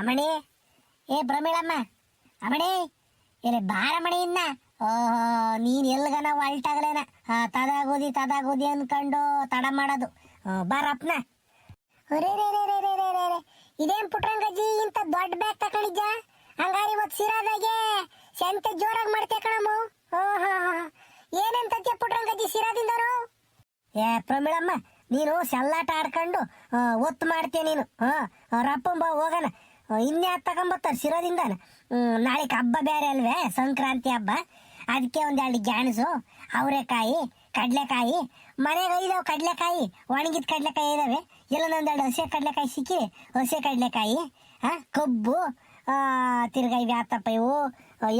ಅಮಣಿ ಏ ಪ್ರಮೀಳಮ್ಮ ಅಮಣಿ ಇಲ್ಲಿ ಬಾರಮಣಿ ಇನ್ನ. ಓಹೋ, ನೀನ್ ಎಲ್ಗನ ಹೊಲ್ಟಾಗ್ಲೇನ ತದಾಗೋದಿ ತದಾಗೋದಿ ಅನ್ಕೊಂಡು ತಡ ಮಾಡೋದು. ಬಾರಪ್ಪನ ಇದೇನ್ ಪುಟ್ರಂಗಜ್ಜಿ ಇಂತ ದೊಡ್ಡ ಬ್ಯಾಗ್ ತಕೊಂಡಿದ್ದ ಹಂಗಾರಿ ಇವತ್ತು ಸಿರಾದಾಗೆ ಸಂತೆ ಜೋರಾಗಿ ಮಾಡ್ತೆ ಕಣಮ್ಮ? ಓಹೋ ಏನಂತತ್ಯ ಪುಟ್ರಂಗಜ್ಜಿ ಸಿರಾದಿಂದರು ಏ ಪ್ರಮಿಳಮ್ಮ, ನೀನು ಸೆಲ್ಲಾಟ ಆಡ್ಕೊಂಡು ಒತ್ತು ಮಾಡ್ತೀಯ ನೀನು? ಹಾಂ ರಪ್ಪಂಬ ಹೋಗೋಣ. ಇನ್ಯಾತ್ ತಗೊಂಬರ್ತಾರೆ? ಶಿರೋದಿಂದ ನಾಳೆ ಹಬ್ಬ ಬೇರೆ ಅಲ್ವೇ? ಸಂಕ್ರಾಂತಿ ಹಬ್ಬ. ಅದಕ್ಕೆ ಒಂದೆರಡು ಗ್ಯಾಣಸು ಅವರೆಕಾಯಿ, ಕಡಲೆಕಾಯಿ. ಮನೆಗೆ ಇದಾವೆ ಕಡಲೆಕಾಯಿ? ಒಣಗಿದ ಕಡಲೆಕಾಯಿ ಇದ್ದಾವೆ ಎಲ್ಲೊಂದೆರಡು ಹಸಿ ಕಡಲೆಕಾಯಿ ಸಿಕ್ಕಿ ಹಸಿ ಕಡಲೆಕಾಯಿ ಹಾಂ ಕಬ್ಬು ತಿರ್ಗಾ ಇವು ಯಾತಪ್ಪ ಇವು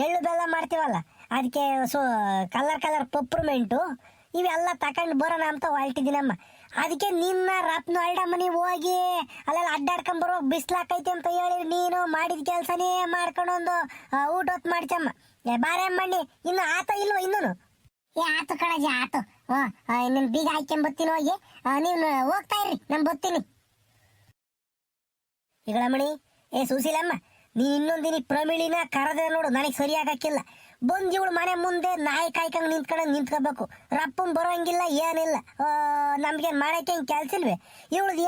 ಎಳ್ಳು ಬೆಲ್ಲ ಮಾಡ್ತೀವಲ್ಲ ಅದಕ್ಕೆ ಸೊ ಕಲರ್ ಕಲರ್ ಪಪ್ರಮೆಂಟು, ಇವೆಲ್ಲ ತಗೊಂಡು ಬರೋಣ ಅಂತ ಹೊರಟಿದ್ದೀನಮ್ಮ ಅದಕ್ಕೆ ನಿನ್ನ ರತ್ನ ಅಲ್ಡ ಮನೆ ಹೋಗಿ ಅಲ್ಲೆಲ್ಲ ಅಡ್ಡಾಡ್ಕೊಂಡ್ ಬರೋ ಬಿಸ್ಲಾಕೈತಿ ಅಂತ ಹೇಳಿ ನೀನು ಮಾಡಿದ ಕೆಲಸನೇ ಮಾಡ್ಕೊಂಡು ಒಂದು ಊಟ ಹೊತ್ತು ಮಾಡ್ಚಮ್ಮ ಏ, ಬಾರೆ ಮಣ್ಣಿ ಇನ್ನು ಆತ ಇಲ್ವ ಇನ್ನೂ ಏ, ಆತು ಕಣಜಿ, ಆತು. ನಿನ್ನ ಬೀಗ ಹಾಕ್ಕೊಂಡ್ ಬರ್ತೀನಿ ಹೋಗಿ. ನೀನು ಹೋಗ್ತಾ ಇರ್ರಿ, ನಾನು ಬರ್ತೀನಿ. ಈಗಳಮ್ಮಣಿ ಏ ಸುಶೀಲಮ್ಮ ನೀ ಇನ್ನೊಂದಿನ ಪ್ರಮಿಳಿನ ಕರೆದ ನೋಡು, ನನಗೆ ಸರಿಯಾಗಕ್ಕಿಲ್ಲ. ಬಂದು ಇವಳು ಮನೆ ಮುಂದೆ ನಾಯಿ ಕಾಯ್ಕಂಗ್ ನಿಂತ್ಕೊಂಡು ನಿಂತ್ಕೋಬೇಕು. ರಪ್ಪನ್ ಬರೋಂಗಿಲ್ಲ ಏನಿಲ್ಲ. ನಮ್ಗೇನು ಮಾಡಕ್ಕೆ ಹಿಂಗೆ ಕೆಲ್ಸ ಇಲ್ವೇ?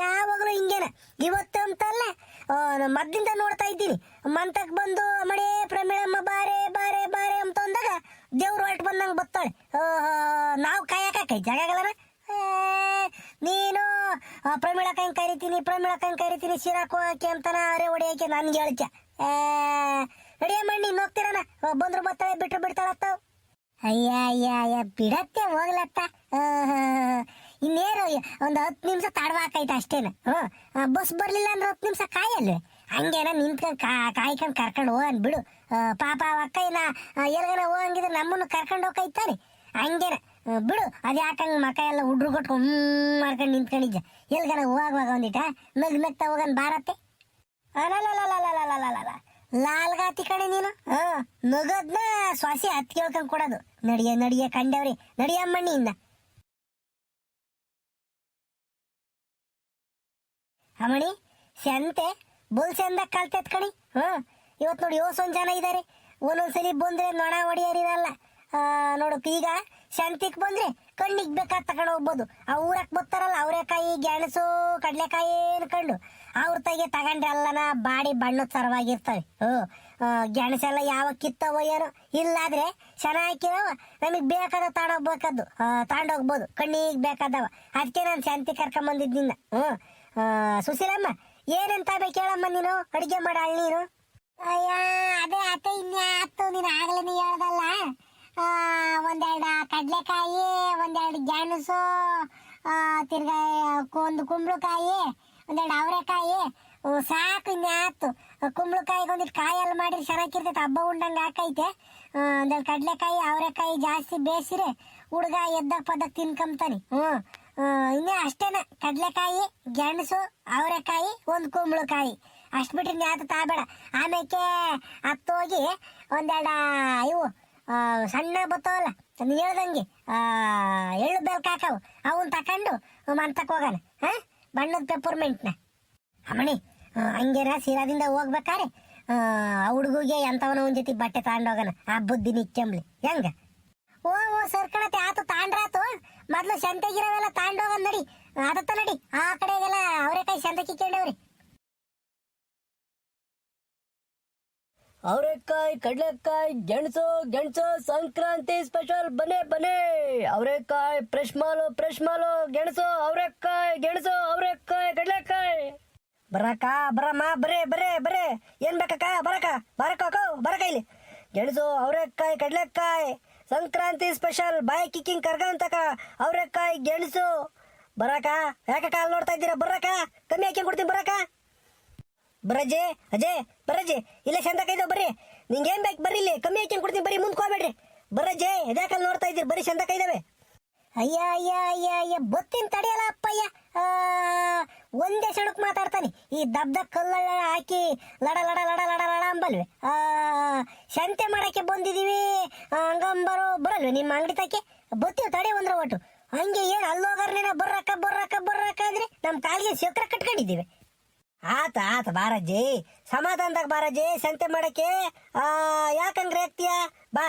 ಯಾವಾಗಲೂ ಹಿಂಗೇನೆ. ಇವತ್ತು ಅಂತಲ್ಲ ಮದ್ದಿಂದ ನೋಡ್ತಾ ಇದ್ದೀನಿ. ಮಂತಕ್ ಬಂದು ಮಡಿ ಪ್ರಮೀಳಮ್ಮ ಬಾರೆ ಬಾರೆ ಬಾರೆ ಅಂತ ಅಂದಾಗ ದೇವ್ರು ಹೊರಟು ಬಂದಂಗೆ ಬತ್ತಾಳೆ. ನಾವು ಕಾಯಕೈ ಜಾಗಗಳನ? ಏ, ನೀನು ಪ್ರಮೀಳ ಕೈ ಕರಿತೀನಿ ಪ್ರಮೀಳ ಕೈ ಕರಿತೀನಿ ಸಿರಾಕ್ ಹೋಗಕ್ಕೆ ಅಂತಾನ ಅರೆ ಹೊಡಿಯಕ್ಕೆ ನನ್ಗೆ ಹೇಳ್ಚ ಅಡಿಯ ಮಣ್ಣಿ ಹೋಗ್ತಿರಣ ಬಂದ್ರು ಬರ್ತಾಳೆ ಬಿಟ್ರು ಬಿಡ್ತಾಳತ್ತ ಅಯ್ಯ ಅಯ್ಯ ಅಯ್ಯ, ಬಿಡತ್ತೆ ಹೋಗ್ಲತ್ತ. ಇನ್ನೇನು ಒಂದು ಹತ್ತು ನಿಮಿಷ ತಡವಾಕೈತೆ ಅಷ್ಟೇನ. ಹ್ಞೂ ಬಸ್ ಬರಲಿಲ್ಲ ಅಂದ್ರೆ ಹತ್ತು ನಿಮಿಷ ಕಾಯಲ್ವೇ? ಹಂಗೇನ ನಿಂತ್ಕೊಂಡು ಕಾ, ಕಾಯ್ಕೊಂಡು ಕರ್ಕೊಂಡು ಹೋಗನ್ ಬಿಡು ಪಾಪ ಅಕ್ಕಯ್ಯನ ಎಲ್ಗನ ಹೋಗಂಗಿದ್ರೆ ನಮ್ಮನ್ನು ಕರ್ಕೊಂಡು ಹೋಗ್ತಾರೆ ಹಂಗೇನ ಬಿಡು, ಅದು ಯಾಕಂಗೆ ಮಕ ಎಲ್ಲ ಹುಡ್ರು ಕೊಟ್ಕೊಂಡು ಮಾಡ್ಕೊಂಡು ನಿಂತ್ಕೊಂಡಿದ್ದೆ ಎಲ್ಗನ ಹೋಗುವಾಗ ಒಂದಿಟ ನಗ್ ನಗ್ತಾ ಹೋಗನ್ ಬಾರತ್ತೆ. ಅಲ್ಲ ಲಾಲ್ಗಾತಿ ಕಣೆ ನೀನು? ಹ ನಗದ್ನ ಸ್ವಾಸಿ ಹತ್ ಕೇಳ್ಕೊಂಡ್ ಕೊಡೋದು. ನಡಿಯ ನಡಿಯ ಕಂಡವ್ರಿ ನಡಿಯಮ್ಮಣ್ಣಿಯಿಂದ ಅಮ್ಮಣಿ ಸಂತೆ ಬುಲ್ ಚಂದ ಕಲ್ತೈತ್ ಕಣಿ. ಹ, ಇವತ್ ನೋಡಿ ಯೋಸೊಂದ್ ಜನ ಇದಾರೆ. ಒಂದೊಂದ್ಸಲಿ ಬಂದ್ರೆ ನೊಣ ಹೊಡಿಯೋರಿರಲ್ಲ ನೋಡು, ಈಗ ಶಾಂತಿಗೆ ಬಂದ್ರೆ ಕಣ್ಣಿಗ್ ಬೇಕಾದ ತಗೊಂಡು ಹೋಗ್ಬೋದು. ಆ ಊರಕ್ ಬರ್ತಾರಲ್ಲ, ಅವರೆಕಾಯಿ, ಗೆಣಸು, ಕಡ್ಲೆಕಾಯಿ ಅನ್ಕೊಂಡು ಅವ್ರ ತಗೆ ತಗೊಂಡ್ರೆ ಅಲ್ಲನ ಬಾಡಿ ಬಣ್ಣದ ಸರವಾಗಿರ್ತವೆ. ಆ, ಗೆಣಸೆಲ್ಲ ಯಾವ ಕಿತ್ತವ ಏನೋ. ಇಲ್ಲಾದ್ರೆ ಚೆನ್ನಾಗಿರವ ನಮಗೆ ಬೇಕಾದ ತಗೊಂಡೋಗ್ಬೇಕದ್ದು. ತಗೊಂಡೋಗ್ಬೋದು. ಕಣ್ಣಿಗೆ ಬೇಕಾದವ. ಅದಕ್ಕೆ ನಾನು ಶಾಂತಿ ಕರ್ಕೊಂಬಂದಿದ್ ನಿನ್ನ. ಹ್ಮ್ ಸುಶೀಲಮ್ಮ ಏನಂತ ಬೇಕು ಹೇಳಮ್ಮ ನೀನು? ಅಡುಗೆ ಮಾಡ ನೀನು? ಅಯ್ಯ ಅದೇ ಅತ್ತೆ ಇನ್ಯಾತು ನೀನು ಆಗ್ಲೇ ಹೇಳ್ದಲ್ಲ? ಒಂದೆರಡು ಕಡಲೆಕಾಯಿ ಒಂದೆರಡು ಗೆಣಸು ತಿರ್ಗಾ ಒಂದು ಕುಂಬಳಕಾಯಿ ಒಂದೆರಡು ಅವರೆಕಾಯಿ ಸಾಕು ಇನ್ಯಾತು ಕುಂಬಳಕಾಯಿಗೆ ಒಂದಿಟ್ಟು ಕಾಯಲ್ಲಿ ಮಾಡಿರಿ ಚೆನ್ನಾಗಿರ್ತೈತೆ ಹಬ್ಬ ಉಂಡಂಗೆ ಹಾಕೈತೆ ಒಂದೆರಡು ಕಡಲೆಕಾಯಿ, ಅವರೆಕಾಯಿ ಜಾಸ್ತಿ ಬೇಯಿಸಿರಿ ಹುಡುಗ ಎದ್ದ ಪದಕ್ ತಿನ್ಕೊಂಬ್ತಾನೆ. ಹ್ಞೂ. ಇನ್ನೇ ಅಷ್ಟೇನ. ಕಡಲೆಕಾಯಿ, ಗೆಣಸು, ಅವರೆಕಾಯಿ, ಒಂದು ಕುಂಬಳಕಾಯಿ. ಅಷ್ಟು ಬಿಟ್ರೆ ಯಾತು ತಾಬೇಡ. ಆಮೇಲೆ ಹತ್ತೋಗಿ ಒಂದೆರಡು, ಇವು ಸಣ್ಣ ಬತ್ತವಲ್ಲ ಹೇಳ್ದಂಗೆ ಎಳ್ಳು ಬೆಲ್ಕಾಕವು ಅವನ್ನ ಅವನ್ ತಕೊಂಡು ಮಂತಕ್ಕೆ ಹೋಗೋಣ. ಹಾ? ಬಣ್ಣದ ಪೆಪ್ಪರ್ಮೆಂಟ್ನ ಅಮ್ಮಣಿ ಆ, ಹಂಗೇನ ಸೀರಾದಿಂದ ಹೋಗ್ಬೇಕಾರೆ ಆ ಹುಡುಗಿಗೆ ಎಂತವನ ಒಂದ್ ಜೊತೆ ಬಟ್ಟೆ ತಗೊಂಡೋಗನ ಆ ಬುದ್ಧಿ ನಿಚ್ಚಂಬ್ಲಿ. ಹೆಂಗ? ಓ ಓ ಸರ್ಕಣತೆ ಆತು ತಾಂಡ್ರಾತು ಮೊದ್ಲು ಸಂತೆಗಿರವೆಲ್ಲ ತಾಂಡೋಗ ನಡಿ ಅದತ್ತ ನಡಿ. ಆ ಕಡೆಗೆಲ್ಲ ಅವರೇಕಾಯಿ ಸಂತೆ ಕಿಕ್ಕೊಂಡವ್ರಿ. ಅವರೆಕಾಯಿ, ಕಡಲೆಕಾಯಿ, ಗೆಣಸು ಗೆಣಸು ಸಂಕ್ರಾಂತಿ ಸ್ಪೆಷಲ್ ಬನ್ನಿ ಬನ್ನಿ. ಅವರೆಕಾಯಿ ಫ್ರೆಶ್ ಮಾಲು ಫ್ರೆಶ್ ಮಾಲು ಗೆಣಸು, ಅವರೆಕಾಯಿ ಗೆಣಸು, ಅವರೆಕಾಯಿ, ಕಡಲೆಕಾಯಿ. ಬರಕ ಬರಮ್ಮ ಬರೇ ಬರೇ ಬರೇ ಏನ್ ಬೇಕಕ್ಕ ಬರಕ ಬರಕ ಬರಕ ಇಲ್ಲಿ. ಗೆಣಸು, ಅವರೆಕಾಯಿ, ಕಡಲೆಕಾಯಿ, ಸಂಕ್ರಾಂತಿ ಸ್ಪೆಷಲ್ ಬಾಯಿ ಕಿಕ್ಕಿಂಗ್ ಕರ್ಗಂತಕ ಅವರೆಕಾಯಿ, ಗೆಣಸು. ಬರಕ ಯಾಕಕ್ಕ ಅಲ್ಲಿ ನೋಡ್ತಾ ಇದ್ದೀರಾ? ಬರಕ ಕಮ್ಮಿ ಹಾಕಿ ಕೊಡ್ತೀನಿ ಬರಕ ಬರಜೆ ಅಜಯ್ ಬರಜೆ. ಇಲ್ಲ ಚಂದ ಕೈದವ್ ಬರ್ರಿ. ಏನ್ ಬೇಕು ಬರ್ರಿ ಇಲ್ಲಿ. ಕಮ್ಮಿ ಹಾಕಿ ಕೊಡ್ತೀನಿ, ಬರ್ರಿ, ಮುಂದೆ ಹೋಗ್ಬೇಡ್ರಿ. ಬರಜೆ ಎದ್ಯಾಕಲ್ಲಿ ನೋಡ್ತಾ ಇದ್ದೀರಿ? ಬರೀ ಚಂದ ಕೈದವೆ ಅಯ್ಯ ಅಯ್ಯ ಅಯ್ಯ ಅಯ್ಯ ಬತ್ತಿನ ತಡೆಯಲ್ಲ ಅಪ್ಪಯ್ಯ. ಒಂದೇ ಸಣಕ್ ಮಾತಾಡ್ತಾನೆ. ಈ ದಬ್ದ ಕಲ್ಲ ಹಾಕಿ ಲಡ ಲಡ ಲಡ ಲಡ ಲಡ ಅಂಬಲ್ವೆ. ಸಂತೆ ಮಾಡಕ್ಕೆ ಬಂದಿದೀವಿ. ಹಂಗಂಬರು, ಬರಲ್ವೆ ನಿಮ್ಮ ಅಂಗಡಿ ತಕ್ಕೆ? ಬತ್ತೀವಿ ತಡೆ ಒಂದ್ರ ಒಟ್ಟು ಹಂಗೆ ಏನು ಅಲ್ಲೋಗಾರ್ನೇನ ಬರ್ರಕ್ಕ ಬರ್ರಕ್ಕ ಬರ್ರಕ್ಕ ಆದ್ರೆ ನಮ್ಮ ಕಾಲಿಗೆ ಸಕ್ರ ಕಟ್ಕೊಂಡಿದ್ದೀವಿ. ಆತ ಆತ ಬಾರಜ್ಜಿ ಸಮಾಧಾನದಾಗ ಬಾರಜ್ಜಿ ಸಂತೆ ಮಾಡಕ್ಕೆ ಯಾಕಂಗ್ರೆ ಆಗ್ತೀಯ? ಬಾ,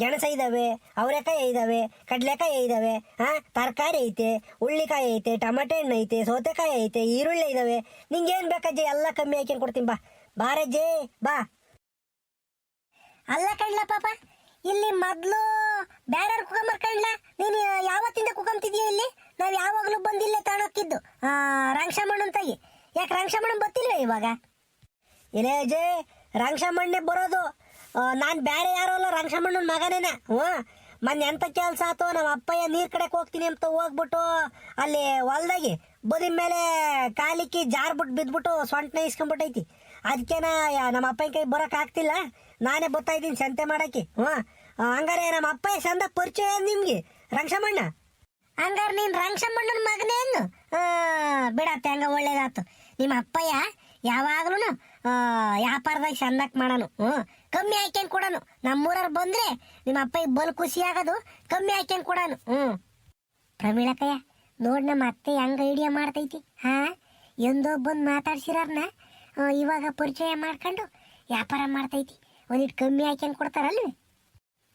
ಗೆಣಸ ಇದಾವೆ, ಅವರೆಕಾಯಿ ಇದಾವೆ, ಕಡ್ಲೆಕಾಯಿ ಇದಾವೆ ಹಾ ತರಕಾರಿ ಐತೆ, ಉಳ್ಳಿಕಾಯಿ ಐತೆ, ಟಮಾಟೆ ಹಣ್ಣು ಐತೆ, ಸೌತೆಕಾಯಿ ಐತೆ, ಈರುಳ್ಳಿ ಇದಾವೆ. ನಿಂಗೆ ಏನು ಬೇಕಜ್ಜಿ ಎಲ್ಲ ಕಮ್ಮಿ ಹಾಕಿ ಕೊಡ್ತೀನಿ ಬಾ. ಬಾರಜ್ಜಿ ಬಾ. ಅಲ್ಲ ಕಣ್ಲ ಪಾಪ, ಇಲ್ಲಿ ಮೊದ್ಲು ಬೇರೆ ಕುಕಂಬರ್ ಕಣ್ಲ, ನೀನು ಯಾವತ್ತಿಂದ ಕುಕಂತಿದ್ಯಾ ಇಲ್ಲಿ? ನಾವು ಯಾವಾಗಲೂ ಬಂದಿಲ್ಲೇ ತಗೊಳಕ್ಕಿದ್ದು ಆ ಅಂತಾಗಿ ಯಾಕೆ ರಂಗಶಮಣ್ಣನ್ ಬರ್ತಿಲ್ವ ಇವಾಗ? ಇಲ್ಲೇ ಅಜಯ್ ರಂಗಶಮಣ್ಣೆ ಬರೋದು. ನಾನು ಬೇರೆ ಯಾರೋ ಅಲ್ಲ ರಂಗಶಮಣ್ಣನ ಮಗನೇನ. ಹ್ಞೂ? ಮೊನ್ನೆ ಎಂಥ ಕೆಲಸ ಆಯ್ತು ನಮ್ಮ ಅಪ್ಪಯ್ಯ ನೀರು ಕಡೆಗೆ ಹೋಗ್ತೀನಿ ಅಂತ ಹೋಗ್ಬಿಟ್ಟು ಅಲ್ಲಿ ಹೊಲ್ದಾಗಿ ಬದಿ ಮೇಲೆ ಕಾಲಿಕ್ಕಿ ಜಾರ್ಬಿಟ್ಟು ಬಿದ್ಬಿಟ್ಟು ಸೊಂಟನ ಇಸ್ಕೊಂಡ್ಬಿಟ್ಟೈತಿ ಅದಕ್ಕೇನ ನಮ್ಮ ಅಪ್ಪನ ಕೈ ಬರೋಕ್ಕಾಗ್ತಿಲ್ಲ ನಾನೇ ಬರ್ತಾ ಇದ್ದೀನಿ ಸಂತೆ ಮಾಡೋಕ್ಕೆ. ಹ್ಞೂ? ಹಂಗಾರೆ ನಮ್ಮ ಅಪ್ಪಯ್ಯ ಚಂದ ಪರಿಚಯ ನಿಮಗೆ? ರಂಗಶಮಣ್ಣ ಹಂಗಾರೆ ನೀನು ರಂಗಶಮ್ಮಣ್ಣನ ಮಗನೇನು ಬಿಡ ಬಿಡತ್ತೆ, ಹಂಗ ಒಳ್ಳೇದಾತು. ನಿಮ್ಮ ಅಪ್ಪಯ್ಯ ಯಾವಾಗ್ಲೂ ವ್ಯಾಪಾರದಾಗ ಚಂದಕ್ ಮಾಡನು, ಹ್ಞೂ, ಕಮ್ಮಿ ಹಾಕ್ಯಂಡ್ ಕೊಡನು. ನಮ್ಮೂರವ್ರು ಬಂದ್ರೆ ನಿಮ್ಮ ಅಪ್ಪಯ್ಯ ಬಲ್ ಖುಷಿ ಆಗೋದು, ಕಮ್ಮಿ ಹಾಕ್ಯಂಡ್ ಕೊಡನು ಹ್ಮ್ ಪ್ರಮೀಳಕಯ್ಯ ನೋಡ್ ನಮ್ಮ ಅತ್ತೆ ಹೆಂಗೆ ಐಡಿಯಾ ಮಾಡ್ತೈತಿ, ಹಾ? ಎಂದೋ ಬಂದು ಮಾತಾಡ್ಸಿರೋರ್ನ ಇವಾಗ ಪರಿಚಯ ಮಾಡ್ಕೊಂಡು ವ್ಯಾಪಾರ ಮಾಡ್ತೈತಿ. ಒಂದಿಟ್ಟು ಕಮ್ಮಿ ಹಾಕ್ಯಂಡ್ ಕೊಡ್ತಾರಲ್ವಿ?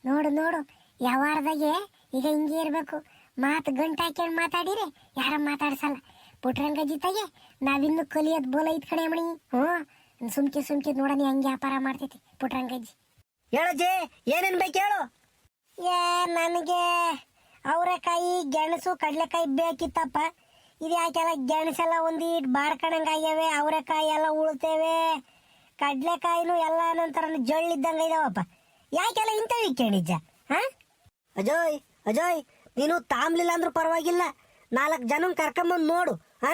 ನೋಡು ನೋಡು, ಯಾವಾರದಾಗೆ ಈಗ ಹಿಂಗೆ ಇರ್ಬೇಕು. ಮಾತು ಗಂಟು ಹಾಕ್ಯಂಡ್ ಮಾತಾಡಿರಿ ಯಾರ ಮಾತಾಡ್ಸಲ್ಲ. ಪುಟ್ರಂಗಜ್ಜಿ ತಾಗೆ ನಾವಿನ್ನು ಕಲಿಯೋದು ಬೋಲ ಐತ್ ಕಡೆ ಮಣಿ ಹ್ಞೂ ಸುಮ್ಕೆ ಸುಮ್ಕೆ ನೋಡೋಣ ಹೆಂಗೆ ವ್ಯಾಪಾರ ಮಾಡ್ತೈತಿ ಪುಟ್ರಂಗಜ್ಜಿ ಹೇಳಜ್ಜಿ ಏನೇನ್ ಬೇಕು ಹೇಳು. ಏ ನನಗೆ ಅವರೆಕಾಯಿ ಗೆಣಸು ಕಡಲೆಕಾಯಿ ಬೇಕಿತ್ತಪ್ಪ. ಇದು ಯಾಕೆಲ್ಲ ಗೆಣಸೆಲ್ಲ ಒಂದೀಟ್ ಬಾಡ್ಕಣಂಗ ಆಗ್ಯಾವೆ ಅವರೆಕಾಯಿ ಎಲ್ಲ ಉಳ್ತೇವೆ. ಕಡಲೆಕಾಯಿನೂ ಎಲ್ಲ ನಂತರ ಜಳ್ಳಿದ್ದಂಗ ಇದಾವಪ್ಪ. ಯಾಕೆಲ್ಲ ಇಂಥವು ಕೇಳಿಜ್ಜ ಹಾ? ಅಜೋಯ್ ಅಜೋಯ್ ನೀನು ತಾಮ್ಲಿಲ್ಲ ಅಂದ್ರೂ ಪರವಾಗಿಲ್ಲ. ನಾಲ್ಕು ಜನ ಕರ್ಕೊಂಬಂದು ನೋಡು. ಹಾ?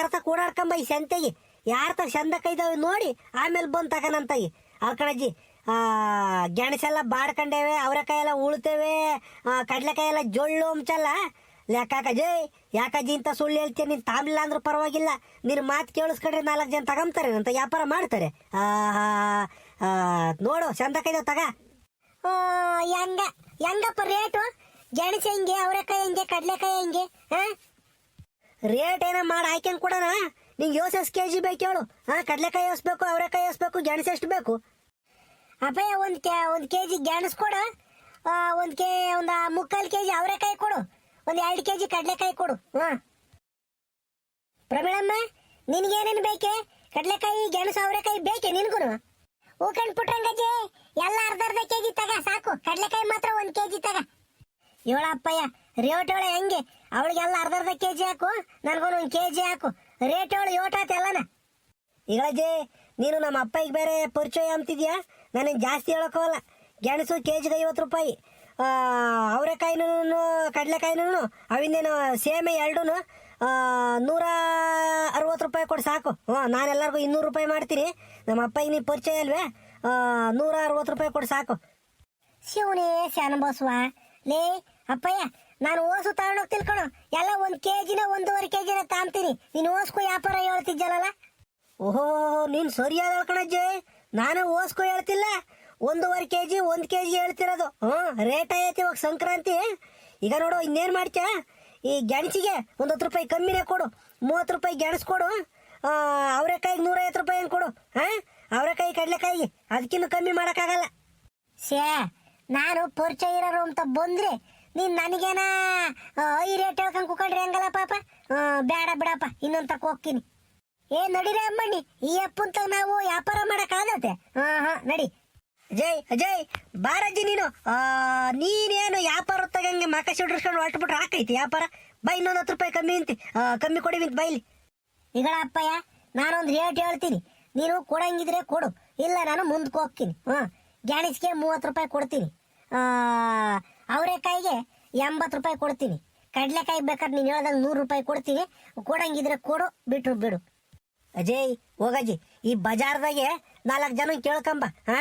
ಅರ್ಥ ಕೂಡಾಡ್ಕೊಂಬ ಈ ಸಂತೆಗೆ ಯಾರ ತ ಚಂದ ಇದಾವೆ ನೋಡಿ, ಆಮೇಲೆ ಬಂದು ತಗನಂತಾಗಿ ಅಲ್ಕಣಜ್ಜಿ ಆ, ಗೆಣಸೆಲ್ಲ ಬಾಡ್ಕೊಂಡೇವೆ ಅವರೆಕಾಯಿ ಎಲ್ಲ ಉಳ್ತೇವೆ ಕಡಲೆಕಾಯಿ ಎಲ್ಲ ಜೊಳ್ಳು ಅಂಚಲ್ಲ ಲೆಕ್ಕಾಕಜಿ ಯಾಕಜ್ಜಿ ಇಂಥ ಸುಳ್ಳು ಹೇಳ್ತೀನಿ ನೀನು ತಾಮ್ಲಿಲ್ಲ ಅಂದ್ರೂ ಪರವಾಗಿಲ್ಲ. ನಿನ್ನ ಮಾತು ಕೇಳಿಸ್ಕೊಂಡ್ರೆ ನಾಲ್ಕು ಜನ ತಗೊಂತಾರೆ ಅಂತ ವ್ಯಾಪಾರ ಮಾಡ್ತಾರೆ. ನೋಡು ಚಂದ ಇದಾವೆ ತಗ. ಹೆಂಗ ಹೆಂಗಪ್ಪ ರೇಟು? ಗೆಣಸು ಹೆಂಗೆ ಅವರೆಕಾಯಿ ಹೆಂಗೆ ಕಡಲೆಕಾಯಿ ಹೆಂಗೆ ರೇಟ್ ಏನೋ ಮಾಡಿ ಹಾಕ್ಯಂಗ್ ಕೊಡೋಣ? ನಿಂಗೆ ಯೋಸ್ ಎಷ್ಟು ಕೆ ಜಿ ಬೇಕು ಹೇಳು. ಹಾ, ಕಡಲೆಕಾಯಿ ಬೇಕು ಅವರೆಕಾಯಿ ಬೇಕು ಗೆಣಸು ಎಷ್ಟು ಬೇಕು? ಅಪ್ಪಯ್ಯ ಒಂದು ಕೆ ಒಂದು ಕೆ ಜಿ ಗೆಣಸು ಕೊಡು. ಒಂದು ಕೆ, ಒಂದು ಮುಕ್ಕಾಲು ಕೆ ಜಿ ಅವರೆಕಾಯಿ ಕೊಡು. ಒಂದು ಎರಡು ಕೆ ಜಿ ಕಡಲೆಕಾಯಿ ಕೊಡು. ಹಾಂ. ಪ್ರಮೀಳಮ್ಮ ನಿನಗೇನೇನು ಬೇಕೆ? ಕಡಲೆಕಾಯಿ, ಗೆಣಸು, ಅವರೆಕಾಯಿ ಬೇಕೆ ನಿನಗೂ ಹೂಕಂಡ್ ಪುಟ್ರಂಗಜ್ಜಿ ಎಲ್ಲ ಅರ್ಧ ಅರ್ಧ ಕೆ ಜಿ ತಗ, ಸಾಕು. ಕಡಲೆಕಾಯಿ ಮಾತ್ರ ಒಂದು ಕೆ ಜಿ ತಗ ಇವಳಪ್ಪಯ್ಯ ರೇಟ್ ಹೆಂಗೆ? ಅವಳಿಗೆಲ್ಲ ಅರ್ಧ ಅರ್ಧ ಕೆಜಿ ಹಾಕು, ನನಗೊಂದು ಒಂದು ಕೆ ಜಿ ಹಾಕು. ರೇಟ್ ಅವಳು ಯೋಟಾತ್ ಎಲ್ಲನ ಈಗಳಜ್ಜಿ ನೀನು ನಮ್ಮ ಅಪ್ಪಗೆ ಬೇರೆ ಪರಿಚಯ ಅಂತಿದ್ಯಾ? ನನಗೆ ಜಾಸ್ತಿ ಹೇಳೋಕೋಲ್ಲ ಗೆಣಸು ಕೆ ಜಿಗೆ ಐವತ್ತು ರೂಪಾಯಿ. ಅವರೆಕಾಯಿನೂ ಕಡಲೆಕಾಯಿನೂ ಅವಿಂದೇನು ಸೇಮೆ ಎರಡೂ ನೂರ ಅರವತ್ತು ರೂಪಾಯಿ ಕೊಡು ಸಾಕು. ಹ್ಞೂ, ನಾನೆಲ್ಲರಿಗೂ ಇನ್ನೂರು ರೂಪಾಯಿ ಮಾಡ್ತೀನಿ. ನಮ್ಮ ಅಪ್ಪಗೆ ನೀವು ಪರಿಚಯ ಅಲ್ವೇ? ನೂರ ಅರವತ್ತು ರೂಪಾಯಿ ಕೊಡು ಸಾಕು. ಶಿವನೇ ಶಾನ ಬಸವ ಲೇ, ಅಪ್ಪಯ್ಯ ನಾನು ಓಸು ತಗೊಂಡೋಗಿ ತಿಳ್ಕೊಳು ಎಲ್ಲ ಒಂದ್ ಕೆಜಿನ ಒಂದೂವರೆ ಕೆಜಿನ ತಾಂತೀನಿ. ನೀನು ಓಸ್ಕೊ ವ್ಯಾಪಾರ ಹೇಳ್ತಿದ್ದಲ್ಲ ಓಹೋ, ನೀನ್ ಸರಿಯಾದ ಕಣಜ್ಜಿ. ನಾನು ಓಸ್ಕೊ ಹೇಳ್ತಿಲ್ಲ. ಒಂದೂವರೆ ಕೆಜಿ, ಒಂದ್ ಕೆಜಿ ಹೇಳ್ತಿರೋದು. ಹ್ಮ್ ರೇಟ್ ಐತಿ ಇವಾಗ ಸಂಕ್ರಾಂತಿ. ಈಗ ನೋಡು, ಇನ್ನೇನ್ ಮಾಡ್ತ್ಯಾ? ಈ ಗೆಣಸಿಗೆ ಒಂದ್ ಹತ್ತು ರೂಪಾಯಿ ಕಮ್ಮಿನೇ ಕೊಡು. ಮೂವತ್ತು ರೂಪಾಯಿ ಗೆಣಸು ಕೊಡು. ಅವರೆಕಾಯಿಗೆ ನೂರೈವತ್ತು ರೂಪಾಯಿ ಹಂಗೆ ಕೊಡು. ಹಾ? ಅವರೆಕಾಯಿ, ಕಡಲೆಕಾಯಿಗೆ. ಅದಕ್ಕಿಂತ ಕಮ್ಮಿ ಮಾಡೋಕ್ಕಾಗಲ್ಲ. ಸೇ ನಾನು ಪರಿಚಯ ಇರೋರು ಅಂತ ಬಂದ್ರೆ ನೀನ್ ನನಗೇನ? ಈ ರೇಟ್ ಹೇಳ್ಕೊಂಡ್ ಕುಕೊಂಡ್ರಿ ಹೆಂಗಲ್ಲ ಪಾಪ? ಆ, ಬೇಡ ಬಿಡಪ್ಪ ಇನ್ನೊಂದ್ ತಕ ಹೋಗ್ತೀನಿ. ಏ ನಡಿರಿ ಅಮ್ಮಣ್ಣಿ ಈ ಅಪ್ಪಂತ ನಾವು ವ್ಯಾಪಾರ ಮಾಡಕ್ ಆಗತ್ತೆ ಹಾ ಹಾ ನಡಿ. ಅಜಯ್ ಅಜಯ್ ಬಾರಜ್ಜಿ ನೀನು. ಆ, ನೀನೇನು ವ್ಯಾಪಾರ ತಗಂಗೆ ಮಕ ಸಿಡಿಸ್ಕೊಂಡು ಹೊರಟ್ಬಿಟ್ರೆ ಹಾಕೈತಿ ವ್ಯಾಪಾರ? ಬೈ ಇನ್ನೊಂದು ಹತ್ತು ರೂಪಾಯಿ ಕಮ್ಮಿ ಅಂತಿ ಕಮ್ಮಿ ಕೊಡಿ ಅಂತ ಬೈಲಿ ಈಗಳ ಅಪ್ಪಯ್ಯ ನಾನೊಂದು ರೇಟ್ ಹೇಳ್ತೀನಿ. ನೀನು ಕೊಡಂಗಿದ್ರೆ ಕೊಡು. ಇಲ್ಲ ನಾನು ಮುಂದಕ್ಕೆ ಹೋಗ್ತೀನಿ. ಹಾಂ ಗ್ಯಾಣಿಸ್ಗೆ ಮೂವತ್ತು ರೂಪಾಯಿ ಕೊಡ್ತೀನಿ. ಅವರೆಕಾಯಿಗೆ ಎಂಬತ್ತು ರೂಪಾಯಿ ಕೊಡ್ತೀನಿ. ಕಡಲೆಕಾಯಿ ಬೇಕಾದ್ರೆ ನೀನು ಹೇಳ್ದಂಗೆ ನೂರು ರೂಪಾಯಿ ಕೊಡ್ತೀನಿ. ಕೊಡಂಗಿದ್ರೆ ಕೊಡು, ಬಿಟ್ರು ಬಿಡು. ಅಜಯ್ ಹೋಗಜ್ಜಿ ಈ ಬಜಾರ್ದಾಗೆ ನಾಲ್ಕು ಜನ ಕೇಳ್ಕಂಬ, ಹಾ?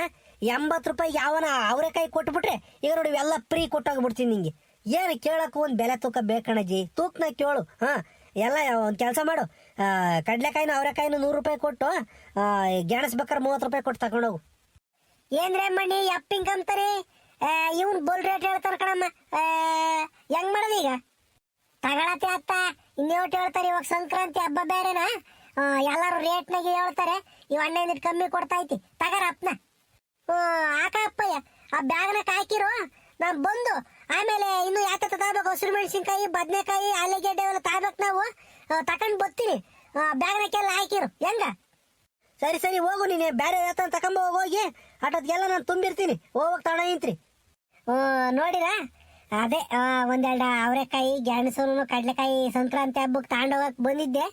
ಎಂಬತ್ತು ರೂಪಾಯಿ ಯಾವನ ಅವರೆಕಾಯಿ ಕೊಟ್ಬಿಟ್ರೆ, ಈಗ ನೋಡಿ ಎಲ್ಲ ಫ್ರೀ ಕೊಟ್ಟೋಗ್ಬಿಡ್ತೀನಿ ನಿಂಗೆ. ಏನು ಕೇಳಕ್ಕೆ ಒಂದು ಬೆಲೆ ತೂಕ ಬೇಕಣಜ್ಜಿ ತೂಕನ ಕೇಳು, ಹಾ? ಎಲ್ಲ ಒಂದು ಕೆಲಸ ಮಾಡು. ಕಡಲೆಕಾಯಿನ ಅವರೆಕಾಯಿನೂ ನೂರು ರೂಪಾಯಿ ಕೊಟ್ಟು ಗೆಣಸ್ಬೇಕಾರೆ ಮೂವತ್ತು ರೂಪಾಯಿ ಕೊಟ್ಟು ತಗೊಂಡೋಗು. ಏನ್ರೇ ಮಣ್ಣಿ ಅಪ್ಪಿಂಗ್ ಅಂತಾರೆ? ಇವನ್ ಬೋಲ್ ರೇಟ್ ಹೇಳ್ತಾರ ಕಣಮ್ಮ. ಹೆಂಗ್ ಮಾಡೋದು ಈಗ? ತಗೊಳತ್ತೆ ಅತ್ತ. ಇನ್ನೇಟ್ ಹೇಳ್ತಾರೆ ಇವಾಗ ಸಂಕ್ರಾಂತಿ ಹಬ್ಬ ಬೇರೆನಾ? ಎಲ್ಲಾರು ರೇಟ್ನಾಗೆ ಹೇಳ್ತಾರೆ. ಇವ್ ಅಣ್ಣ ಕಮ್ಮಿ ಕೊಡ್ತಾ ಐತಿ ತಗರ ಅಪ್ನ ಆಕ ಅಪ್ಪಯ್ಯ. ಆ ಬ್ಯಾಗ್ನಾಗ ಹಾಕಿರೋ ನಾನ್ ಬಂದು ಆಮೇಲೆ ಇನ್ನು ಯಾಕೆ ತಗೋಬೇಕು ಹಸಿರು ಮೆಣಸಿನ್ಕಾಯಿ ಬದನೆಕಾಯಿ ಆಲೂಗೆಡ್ಡೆ ಎಲ್ಲ ತಗೋಬೇಕು ನಾವು. ಆ, ತಕೊಂಡ್ ಬರ್ತೀನಿ. ಬ್ಯಾಗ್ನಾಗೆಲ್ಲ ಹಾಕಿರು. ಹೆಂಗ? ಸರಿ ಸರಿ ಹೋಗು ನೀನು. ಬೇರೆ ಯಾತ ತಕೊಂಬ ಹೋಗಿ. ಅಟೋದ್ಗೆಲ್ಲ ನಾನು ತುಂಬಿರ್ತೀನಿ. ಹೋಗಕ್ ತಡ ಇಂತ್ರಿ ಆ, ನೋಡಿರಾ ಅದೇ ಒಂದೆರಡು ಅವರೆಕಾಯಿ ಗೆಣಸು ಕಡಲೆಕಾಯಿ ಸಂಕ್ರಾಂತಿ ಹಬ್ಬಕ್ಕೆ ತಗೊಂಡೋಗಕ್ ಬಂದಿದ್ದೆ.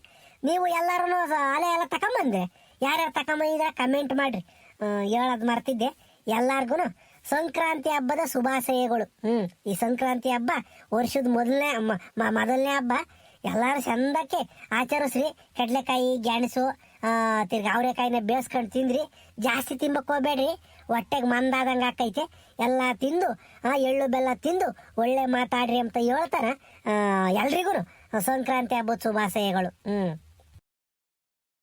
ನೀವು ಎಲ್ಲರೂ ಅಲೆ ಎಲ್ಲ ತಕೊಂಬಂದ್ರೆ ಯಾರ್ಯಾರು ತಕೊಂಬಂದಿದ್ರೆ ಕಮೆಂಟ್ ಮಾಡಿರಿ. ಹೇಳೋದು ಮರ್ತಿದ್ದೆ. ಎಲ್ಲಾರ್ಗು ಸಂಕ್ರಾಂತಿ ಹಬ್ಬದ ಶುಭಾಶಯಗಳು. ಹ್ಞೂ, ಈ ಸಂಕ್ರಾಂತಿ ಹಬ್ಬ ವರ್ಷದ ಮೊದಲನೇ ಮೊದಲನೇ ಹಬ್ಬ. ಎಲ್ಲರೂ ಚಂದಕ್ಕೆ ಆಚರಿಸ್ರಿ. ಕಡಲೆಕಾಯಿ ಗೆಣಸು ತಿರ್ಗಿ ಅವರೆಕಾಯಿನ ಬೇಯಿಸ್ಕೊಂಡು ತಿಂದ್ರಿ. ಜಾಸ್ತಿ ತಿನ್ಬೇಕು ಹೋಗ್ಬೇಡ್ರಿ. ಹೊಟ್ಟೆಗೆ ಮಂದಾದಂಗೆ ಆಕೈತೆ. ಎಲ್ಲ ತಿಂದು ಆ, ಎಳ್ಳು ಬೆಲ್ಲ ತಿಂದು ಒಳ್ಳೆ ಮಾತಾಡ್ರಿ ಅಂತ ಹೇಳ್ತಾರೆ ಎಲ್ರಿಗೂ ಸಂಕ್ರಾಂತಿ ಹಬ್ಬದ ಶುಭಾಶಯಗಳು. ಹ್ಮ್.